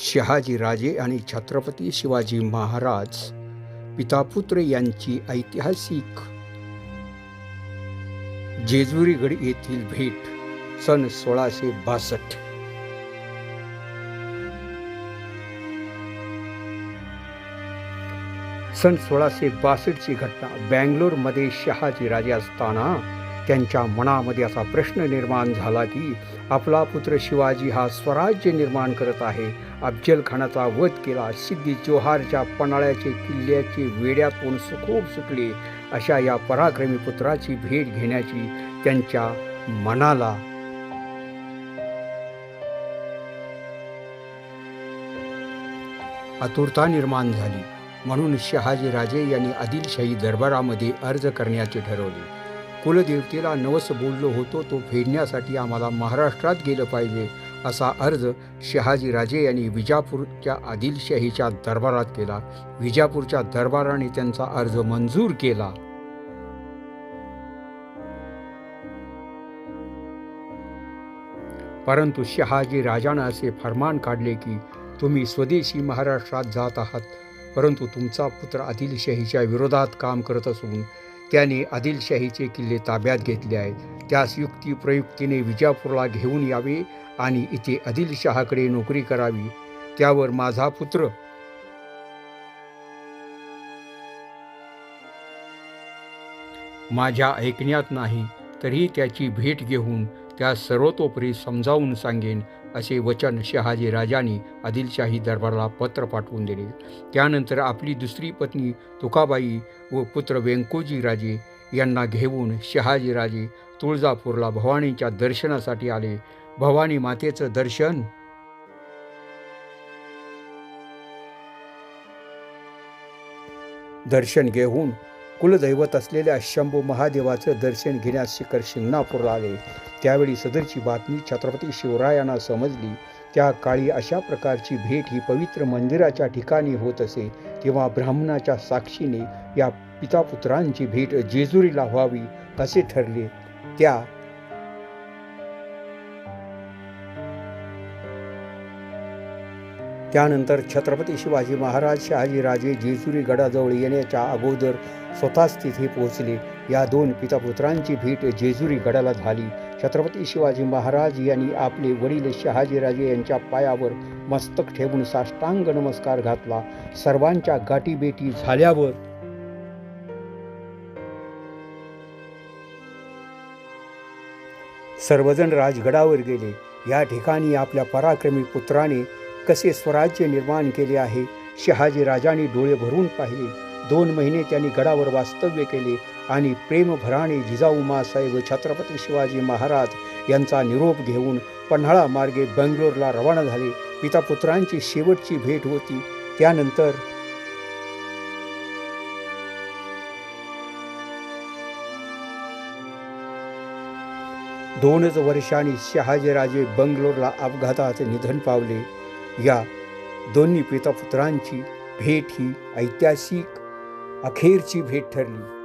शहाजी राजे आणि छत्रपती शिवाजी महाराज पितापुत्र यांची ऐतिहासिक जेजुरीगड येथील भेट सन सोळाशे बासष्ट. सन सोळाशे बासष्टची घटना बँगलोरमध्ये शहाजी राजे असताना त्यांच्या मनामध्ये असा प्रश्न निर्माण झाला की आपला पुत्र शिवाजी हा स्वराज्य निर्माण करत आहे. अफजलखानाचा वध केला सिद्धी जोहारच्या पन्हाळ्याचे किल्ल्याचे वेड्यातून सुखोप सुटले. अशा या पराक्रमी पुत्राची भेट घेण्याची त्यांच्या मनाला आतुरता निर्माण झाली. म्हणून शहाजी राजे यांनी आदिलशाही दरबारामध्ये अर्ज करण्याचे ठरवले. कुलदेवतेला नवस बोललो होतो तो फेडण्यासाठी आम्हाला महाराष्ट्रात गेलं पाहिजे असा अर्ज शहाजी राजे यांनी विजापूरच्या आदिलशाहीच्या दरबारात केला. विजापूरच्या दरबाराने त्यांचा अर्ज मंजूर केला. परंतु शहाजी राजानं असे फरमान काढले की तुम्ही स्वदेशी महाराष्ट्रात जात आहात परंतु तुमचा पुत्र आदिलशाहीच्या विरोधात काम करत असून त्याने आदिलशाहीचे किल्ले ताब्यात घेतले आहेत. त्यास युक्ती प्रयुक्तीने विजापूरला घेऊन यावे आणि इथे आदिलशहाकडे नोकरी करावी. त्यावर माझा पुत्र माझ्या ऐकण्यात नाही तरी त्याची भेट घेऊन त्यास सर्वतोपरी समजावून सांगेन असे वचन शहाजी राजांनी आदिलशाही दरबाराला पत्र पाठवून दिले. त्यानंतर आपली दुसरी पत्नी तुकाबाई व पुत्र व्यंकोजी राजे यांना घेऊन शहाजी राजे तुळजापूरला भवानीच्या दर्शनासाठी आले. भवानी मातेचं दर्शन दर्शन घेऊन कुलदैवत असलेल्या शंभू महादेवाचं दर्शन घेण्यास शिखर शिंगणापूरला आले त्यावेळी सदरची बातमी छत्रपती शिवरायांना समजली. त्या काळी अशा प्रकारची भेट ही पवित्र मंदिराच्या ठिकाणी होत असे. तेव्हा ब्राह्मणाच्या साक्षीने या पितापुत्रांची भेट जेजुरीला व्हावी असे ठरले. त्या त्यानंतर छत्रपती शिवाजी महाराज शहाजीराजे जेजुरी गडाजवळ येण्याच्या अगोदर स्वतःच तिथे पोहोचले. या दोन पितापुत्रांची भेट जेजुरी गडाला झाली. छत्रपती शिवाजी महाराज यांनी आपले वडील शहाजीराजे यांच्या पायावर मस्तक ठेवून साष्टांग नमस्कार घातला. सर्वांच्या गाठीबेटी झाल्यावर सर्वजण राजगडावर गेले. या ठिकाणी आपल्या पराक्रमी पुत्राने कसे स्वराज्य निर्माण केले आहे? शहाजी राजाने डोळे भरून पाहिले. दोन महिने त्यांनी गडावर वास्तव्य केले आणि प्रेमभराने जिजाऊ मासाहेब छत्रपती शिवाजी महाराज यांचा निरोप घेऊन पन्हाळा मार्गे बेंगलोरला रवाना झाले. पिता पुत्रांची शेवटची भेट होती. त्यानंतर दोनच वर्षांनी शहाजीराजे बंगलोरला अपघातात निधन पावले. या दोन्ही पितापुत्रांची भेट ही ऐतिहासिक अखेरची भेट ठरली.